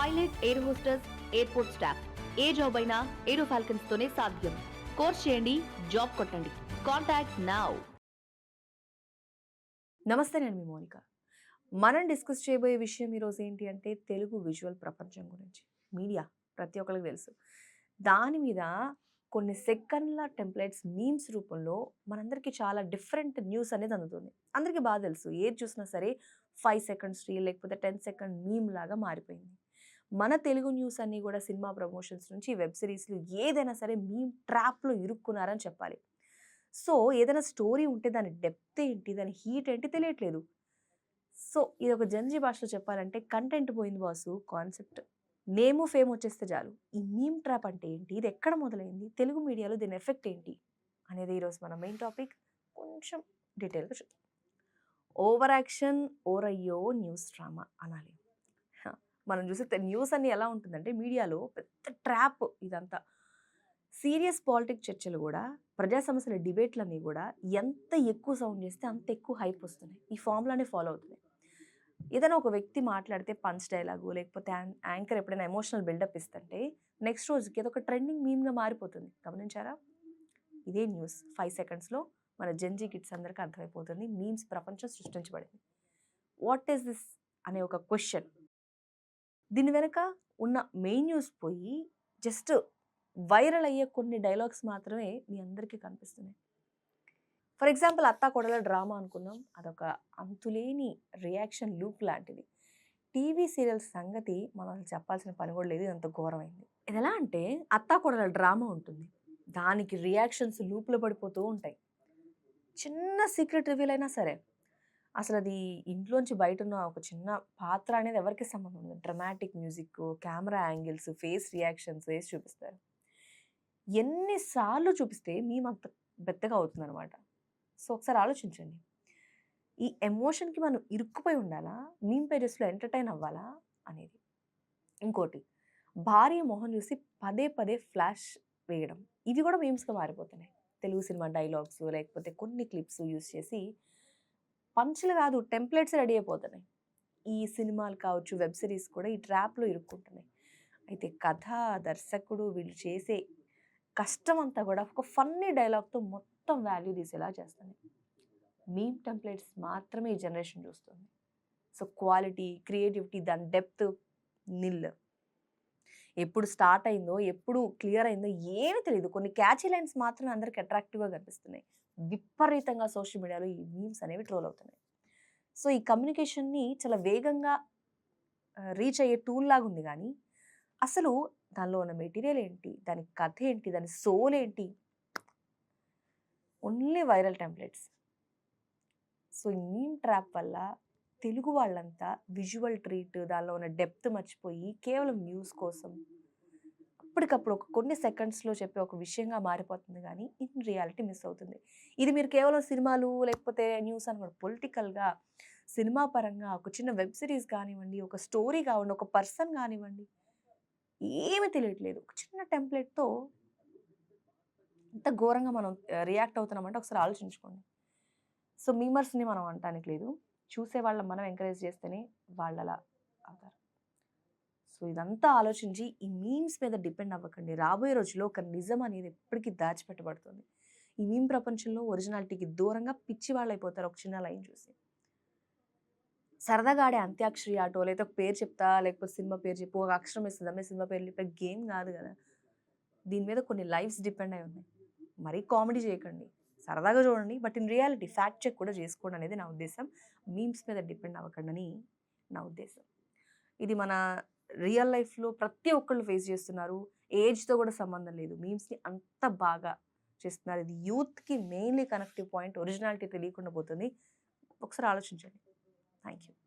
Pilot air hostesses airport staff. ఏ job అయినా ఏరో Falcons తోనే సాధ్యం. కోర్స్ చేయండి జాబ్ కొట్టండి. Contact now. నమస్తే నేను మీ మోనిక. మనం డిస్కస్ చేయబోయే విషయం ఈరోజు ఏంటి అంటే తెలుగు విజువల్ ప్రపంచం గురించి. మీడియా ప్రతి ఒక్కరికి తెలుసు. దాని మీద కొన్ని సెకండ్ల టెంప్లెట్స్ మీమ్స్ రూపంలో మనందరికీ చాలా డిఫరెంట్ న్యూస్ అనేది అందుతుంది. అందరికీ బాగా తెలుసు. ఏది చూసినా సరే ఫైవ్ సెకండ్స్ రీల్ లేకపోతే టెన్ సెకండ్ మీమ్ లాగా మారిపోయింది. మన తెలుగు న్యూస్ అన్నీ కూడా సినిమా ప్రమోషన్స్ నుంచి వెబ్ సిరీస్లు ఏదైనా సరే మీ ట్రాప్లో ఇరుక్కున్నారని చెప్పాలి. సో ఏదైనా స్టోరీ ఉంటే దాని డెప్త్ ఏంటి దాని హీట్ ఏంటి తెలియట్లేదు. సో ఇది ఒక జంజీ భాషలో చెప్పాలంటే కంటెంట్ పోయింది బాసు కాన్సెప్ట్. నేము ఫేమ్ వచ్చేస్తే చాలు. ఈ మీమ్ ట్రాప్ అంటే ఏంటి ఇది ఎక్కడ మొదలైంది తెలుగు మీడియాలో దీని ఎఫెక్ట్ ఏంటి అనేది ఈరోజు మన మెయిన్ టాపిక్. కొంచెం డీటెయిల్గా చూద్దాం ఓవర్ యాక్షన్ ఓరయ్యో న్యూస్ డ్రామా అనాలి. హ, మనం చూస్తే న్యూస్ అన్ని ఎలా ఉంటుందంటే మీడియాలో పెద్ద ట్రాప్ ఇదంతా. సీరియస్ పాలిటిక్ చర్చలు కూడా ప్రజా సమస్యల డిబేట్లన్నీ కూడా ఎంత ఎక్కువ సౌండ్ చేస్తే అంత ఎక్కువ హైప్ వస్తున్నాయి. ఈ ఫామ్లోనే ఫాలో అవుతున్నాయి. ఏదైనా ఒక వ్యక్తి మాట్లాడితే పంచ్ డైలాగు లేకపోతే యాంకర్ ఎప్పుడైనా ఎమోషనల్ బిల్డప్ ఇస్తుంటే నెక్స్ట్ రోజుకి అదొక ట్రెండింగ్ మీమ్గా మారిపోతుంది. గమనించారా? ఇదే న్యూస్. ఫైవ్ సెకండ్స్లో మన జెన్జీ కిడ్స్ అందరికీ అర్థమైపోతుంది. మీమ్స్ ప్రపంచం సృష్టించబడింది. What is this? అనే ఒక క్వశ్చన్. దీని వెనక ఉన్న మెయిన్ న్యూస్ పోయి జస్ట్ వైరల్ అయ్యే కొన్ని డైలాగ్స్ మాత్రమే మీ అందరికీ కనిపిస్తున్నాయి. ఫర్ ఎగ్జాంపుల్ అత్తా కొడల డ్రామా అనుకున్నాం అదొక అంతులేని రియాక్షన్ లూప్ లాంటిది. టీవీ సీరియల్స్ సంగతి మనం అసలు చెప్పాల్సిన పని కూడా లేదు. అంత ఘోరమైంది. ఇది ఎలా అంటే అత్తా కొడల డ్రామా ఉంటుంది. దానికి రియాక్షన్స్ లూప్లో పడిపోతూ ఉంటాయి. చిన్న సీక్రెట్ రివీల్ అయినా సరే అసలు అది ఇంట్లోంచి బయట ఉన్న ఒక చిన్న పాత్ర అనేది ఎవరికి సంబంధం ఉండదు. Dramatic music camera angles face reactions వేసి చూపిస్తారు. ఎన్నిసార్లు చూపిస్తే మేము అంత పెద్దగా అవుతుందన్నమాట. సో ఒకసారి ఆలోచించండి. ఈ ఎమోషన్కి మనం ఇరుక్కుపోయి ఉండాలా? మీమ్ పేజెస్లో ఎంటర్టైన్ అవ్వాలా? అనేది. ఇంకోటి భార్య మొహం చూసి పదే పదే ఫ్లాష్ వేయడం. ఇవి కూడా మీమ్స్గా మారిపోతున్నాయి. తెలుగు సినిమా డైలాగ్స్ లేకపోతే కొన్ని క్లిప్స్ యూస్ చేసి పంచులు కాదు టెంప్లెట్స్ రెడీ అయిపోతున్నాయి. ఈ సినిమాలు కావచ్చు వెబ్ సిరీస్ కూడా ఈ ట్రాప్లో ఇరుక్కుంటున్నాయి. అయితే కథ దర్శకుడు వీళ్ళు చేసే కష్టం అంతా కూడా ఒక ఫన్నీ డైలాగ్తో మొత్తం వాల్యూ తీసేలా చేస్తుంది మీమ్ టెంప్లెట్స్ మాత్రమే ఈ జనరేషన్ చూస్తుంది. సో క్వాలిటీ క్రియేటివిటీ దాని డెప్త్ నిల్. ఎప్పుడు స్టార్ట్ అయిందో ఎప్పుడు క్లియర్ అయిందో ఏమీ తెలియదు కొన్ని క్యాచీ లైన్స్ మాత్రమే అందరికి అట్రాక్టివ్గా కనిపిస్తున్నాయి. విపరీతంగా సోషల్ మీడియాలో ఈ మీమ్స్ అనేవి ట్రోల్ అవుతున్నాయి. సో ఈ కమ్యూనికేషన్ని చాలా వేగంగా రీచ్ అయ్యే టూల్ లాగా ఉంది కానీ అసలు దానిలో ఉన్న మెటీరియల్ ఏంటి? దాని కథ ఏంటి? దాని సోల్ ఏంటి? Only viral templates. సో ఈ మీమ్ ట్రాప్ వల్ల తెలుగు వాళ్ళంతా విజువల్ ట్రీట్ దానిలో ఉన్న డెప్త్ మర్చిపోయి కేవలం న్యూస్ కోసం అప్పటికప్పుడు ఒక కొన్ని సెకండ్స్లో చెప్పే ఒక విషయంగా మారిపోతుంది కానీ ఇన్ రియాలిటీ మిస్ అవుతుంది. ఇది మీరు కేవలం సినిమాలు లేకపోతే న్యూస్ అనమాట పొలిటికల్గా సినిమా పరంగా ఒక చిన్న వెబ్ సిరీస్ కానివ్వండి ఒక స్టోరీ కావండి ఒక పర్సన్ కానివ్వండి ఏమీ తెలియట్లేదు. ఒక చిన్న టెంప్లెట్తో ఇంత ఘోరంగా మనం రియాక్ట్ అవుతున్నామంటే ఒకసారి ఆలోచించుకోండి. సో మీమర్స్ని మనం అనటానికి లేదు. చూసే వాళ్ళ మనం ఎంకరేజ్ చేస్తేనే వాళ్ళు అలా అవుతారు. సో ఇదంతా ఆలోచించి ఈ మీమ్స్ మీద డిపెండ్ అవ్వకండి. రాబోయే రోజుల్లో ఒక నిజం అనేది ఎప్పటికీ దాచిపెట్టబడుతుంది. ఈ మీమ్ ప్రపంచంలో ఒరిజినాలిటీకి దూరంగా పిచ్చి వాళ్ళు అయిపోతారు ఒక చిన్న లైన్ చూసి. సరదాగా ఆడే అంత్యాక్షరి ఆటో లేదా ఒక పేరు చెప్తా లేకపోతే సినిమా పేరు చెప్పు ఒక అక్షరం ఇస్తుందమ్మే సినిమా పేరు చెప్పే గేమ్ కాదు కదా. దీని మీద కొన్ని లైఫ్స్ డిపెండ్ అయి ఉన్నాయి. మరీ కామెడీ చేయకండి. సరదాగా చూడండి. But in reality fact check కూడా చేసుకోండి అనేది నా ఉద్దేశం. మీమ్స్ మీద డిపెండ్ అవ్వకండి అని నా ఉద్దేశం. ఇది మన రియల్ లైఫ్లో ప్రతి ఒక్కళ్ళు ఫేస్ చేస్తున్నారు. ఏజ్తో కూడా సంబంధం లేదు. మీమ్స్ని అంత బాగా చేస్తున్నారు. ఇది యూత్కి మెయిన్లీ కనెక్టివ్ పాయింట్. ఒరిజినాలిటీ తెలియకుండా పోతుంది. ఒకసారి ఆలోచించండి. Thank you